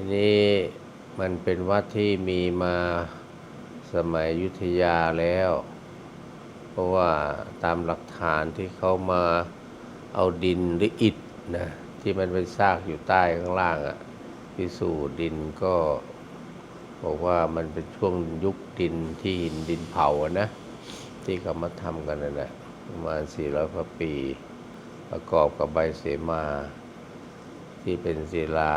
ทีนี้มันเป็นวัดที่มีมาสมัยยุธยาแล้ว เพราะว่าตามหลักฐานที่เขามาเอาดินหรืออิฐนะที่มันเป็นซากอยู่ใต้ข้างล่างอะพิสูจน์ดินก็บอกว่ามันเป็นช่วงยุคดินที่หินดินเผาอะนะ ที่เขามาทำกันนั่นแหละประมาณ 400กว่าปี ประกอบกับใบเสมาที่เป็นศิลา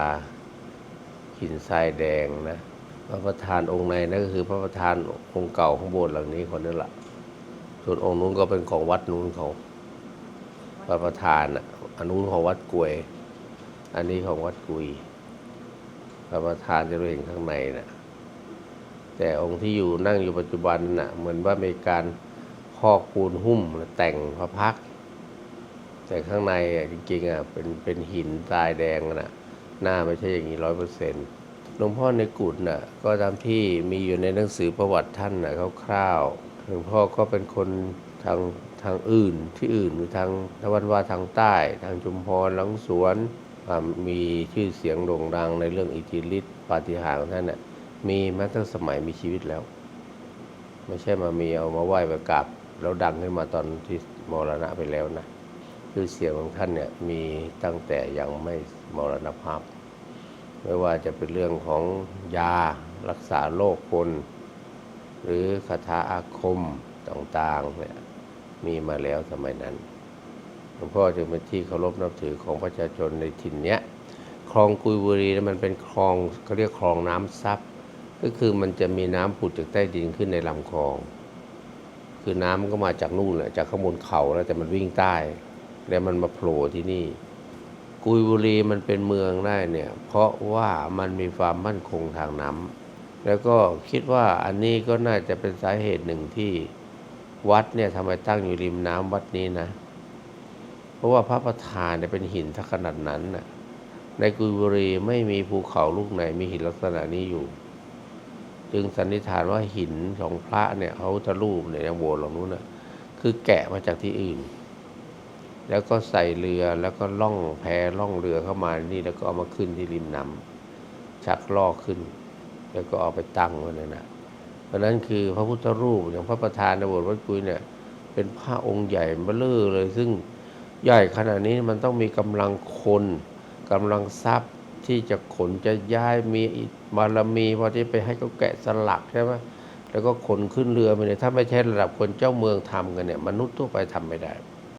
หินทรายแดงนะพระประธานองค์ในนั่นก็คือพระประธานองค์เก่าของโบสถ์หลังนี้คนนั้นแหละส่วนองค์นู้นก็เป็นของวัดนู้นเขาพระประธานอะอันนู้นของวัดกวย อันนี้ของวัดกุย พระประธานจะเราเห็นข้างในน่ะแต่องค์ที่อยู่นั่งอยู่ปัจจุบันน่ะเหมือนว่ามีการพอกปูนหุ้มแต่งพระพัก แต่ข้างในอะจริงๆอะเป็นเป็นหินทรายแดงน่ะ หน้าไม่ใช่อย่างนี้ร้อยเปอร์เซ็นต์หลวงพ่อในกุฏน่ะก็ตามที่มีอยู่ในหนังสือประวัติท่านน่ะคร่าวๆหลวงพ่อก็เป็นคนทางทางอื่นที่อื่นคือทางตะวันว่าทางใต้ ทางชุมพรหลังสวนมีชื่อเสียงโด่งดังในเรื่องอิทธิฤทธิปาฏิหาริย์ของท่านน่ะมีมาตั้งสมัยมีชีวิตแล้ว ไม่ใช่มามีเอามาไหว้ปกราบแล้วดังขึ้นมาตอนที่มรณะไปแล้วนะชื่อเสียงของท่านเนี่ยมีตั้งแต่ยังไม่มรณภาพ ไม่ว่าจะเป็นเรื่องของยารักษาโรคคน หรือคาถาอาคมต่างๆเนี่ยมีมาแล้วสมัยนั้นหลวงพ่อจึงเป็นที่เคารพนับถือของประชาชนในถิ่นเนี้ยคลองกุยบุรีมันเป็นคลองเขาเรียกคลองน้ำซับก็คือมันจะมีน้ำผุดจากใต้ดินขึ้นในลำคลอง คือน้ำมันก็มาจากนู่นแหละจากข้างบนเขาแล้วแต่มันวิ่งใต้ แล้วมันมาโผล่ที่นี่ กุยบุรีมันเป็นเมืองได้เนี่ย เพราะว่ามันมีความมั่นคงทางน้ำแล้วก็คิดว่าอันนี้ก็น่าจะเป็นสาเหตุหนึ่งที่วัดเนี่ยทำไมตั้งอยู่ริมน้ำวัดนี้นะ เพราะว่าพระประธานเนี่ยเป็นหินทักขนาดนั้นน่ะในกุยบุรีไม่มีภูเขาลูกไหนมีหินลักษณะนี้อยู่ จึงสันนิษฐานว่าหินของพระเนี่ยเขาจะรูปเนี่ยย่างโบสถ์หลังนู้นน่ะคือแกะมาจากที่อื่น แล้วก็ใส่เรือแล้วก็ล่องแพล่องเรือเข้ามานี่แล้วก็เอามาขึ้นที่ริมน้ำชักลอกขึ้น แล้วก็เอาไปตั้งไว้นั่นนะเพราะนั้นคือพระพุทธรูปอย่างพระประธานในโบสถ์วัดกุยเนี่ยเป็นพระองค์ใหญ่เบ้อเร่อเลย ซึ่งใหญ่ขนาดนี้มันต้องมีกำลังคนกำลังทรัพย์ที่จะขนจะย้ายมีบารมีพอที่ไปให้เขาแกะสลักใช่ไหมแล้วก็ขนขึ้นเรือไปเนี่ยถ้าไม่ใช่ระดับคนเจ้าเมืองทำกันเนี่ยมนุษย์ทั่วไปทำไม่ได้